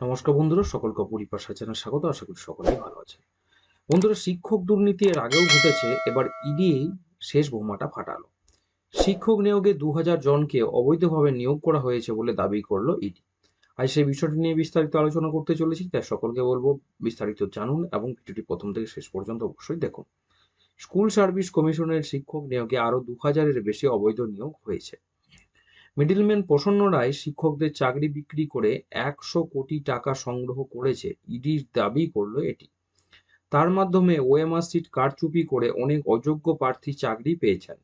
নমস্কার বন্ধুরা, সকলকে পরিপাশা চ্যানেল স্বাগত, আশা করি সকলেই ভালো আছে বন্ধুরা, শিক্ষক দুর্নীতি এর আগেও ঘটেছে, এবার ইডি শেষ বোমাটা ফাটালো। শিক্ষক নিয়োগে দু হাজার জনকে অবৈধভাবে নিয়োগ করা হয়েছে বলে দাবি করল ইডি। আজ সেই বিষয়টি নিয়ে বিস্তারিত আলোচনা করতে চলেছি, তাই সকলকে বলব বিস্তারিত জানুন এবং ভিডিওটি প্রথম থেকে শেষ পর্যন্ত অবশ্যই দেখুন। স্কুল সার্ভিস কমিশনের শিক্ষক নিয়োগে আরও দু হাজারের বেশি অবৈধ নিয়োগ হয়েছে। মিডলম্যান প্রসন্ন রায় শিক্ষকদের চাকরি বিক্রি করে একশো কোটি টাকা সংগ্রহ করেছে। ইডির দাবি করল এটি। তার মাধ্যমে ওএমআর সিট কারচুপি করে অনেক অযোগ্য প্রার্থী চাকরি পেয়েছেন।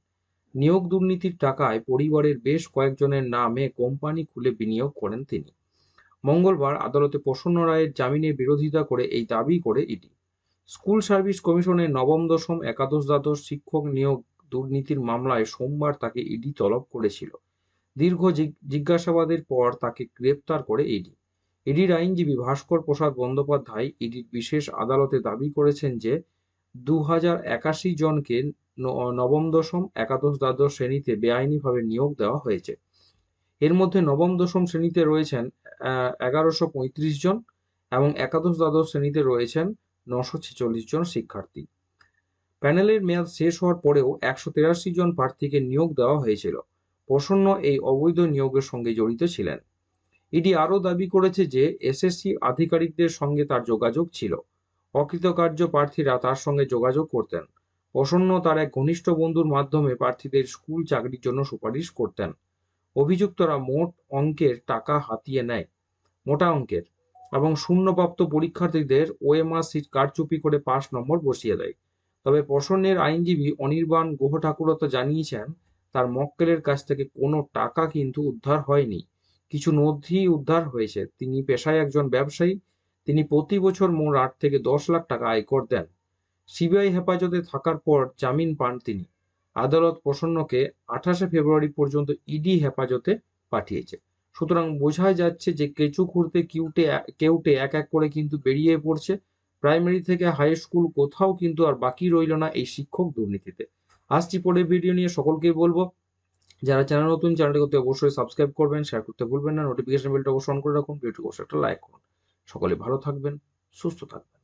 নিয়োগ দুর্নীতির টাকায় পরিবারের বেশ কয়েকজনের নামে কোম্পানি খুলে বিনিয়োগ করেন তিনি। মঙ্গলবার আদালতে প্রসন্ন রায়ের জামিনের বিরোধিতা করে এই দাবি করে ইডি। স্কুল সার্ভিস কমিশনের নবম, দশম, একাদশ, দ্বাদশ শিক্ষক নিয়োগ দুর্নীতির মামলায় সোমবার তাকে ইডি তলব করেছিল। দীর্ঘ জিজ্ঞাসাবাদের পর তাকে গ্রেপ্তার করে ইডি ইডির আইনজীবী ভাস্কর প্রসাদ বন্দ্যোপাধ্যায় ইডির বিশেষ আদালতে দাবি করেছেন যে দু একাশি জনকে নবম দশম, একাদশ দ্বাদশ শ্রেণীতে বেআইনিভাবে নিয়োগ দেওয়া হয়েছে। এর মধ্যে নবম দশম শ্রেণীতে রয়েছেন এগারোশো পঁয়ত্রিশ জন এবং একাদশ দ্বাদশ শ্রেণীতে রয়েছেন নশো জন শিক্ষার্থী। প্যানেলের মেয়াদ শেষ হওয়ার পরেও একশো তেরাশি জন প্রার্থীকে নিয়োগ দেওয়া হয়েছিল। প্রসন্ন এই অবৈধ নিয়োগের সঙ্গে জড়িত ছিলেন। ইডি আরও দাবি করেছে যে, এসএসসি আধিকারিকদের সঙ্গে তার যোগাযোগ ছিল। অকৃতকার্য প্রার্থীরা তার সঙ্গে যোগাযোগ করতেন। প্রসন্ন তার এক ঘনিষ্ঠ বন্ধুর মাধ্যমে প্রার্থীদের স্কুল চাকরির জন্য সুপারিশ করতেন। অভিযুক্তরা মোট অঙ্কের টাকা হাতিয়ে নেয়, মোটা অঙ্কের, এবং শূন্যপ্রাপ্ত পরীক্ষার্থীদের ওএমআর সিট কারচুপি করে পাস নম্বর বসিয়ে দেয়। তবে প্রসন্নের আইনজীবী অনির্বাণ গুহ ঠাকুরতা জানিয়েছেন তার মক্কেলের কাছ থেকে কোনো টাকা কিন্তু উদ্ধার হয়নি। কিছু নথি উদ্ধার হয়েছে। তিনি পেশায় একজন ব্যবসায়ী। তিনি প্রতি বছর মোট আট থেকে দশ লাখ টাকা আয়কর দেন। সিবিআই হেফাজতে থাকার পর জামিন পান তিনি। আদালত প্রসন্নকে আঠাশে ফেব্রুয়ারি পর্যন্ত ইডি হেফাজতে পাঠিয়েছে। সুতরাং বোঝাই যাচ্ছে যে কেঁচু খুঁড়তে কিউটে কেউটে এক এক করে কিন্তু বেরিয়ে পড়ছে। প্রাইমারি থেকে হাই স্কুল কোথাও কিন্তু আর বাকি রইল না এই শিক্ষক দুর্নীতিতে। আসছি পরে ভিডিও নিয়ে, সকলকেই বলব, যারা চ্যানেল নতুন চ্যানেলটি করতে অবশ্যই সাবস্ক্রাইব করবেন শেয়ার করতে ভুলবেন না নোটিফিকেশন বেলটা অবশ্যই অন করে রাখুন ভিডিওটি অবশ্যই একটা লাইক করুন। সকলে ভালো থাকবেন, সুস্থ থাকবেন।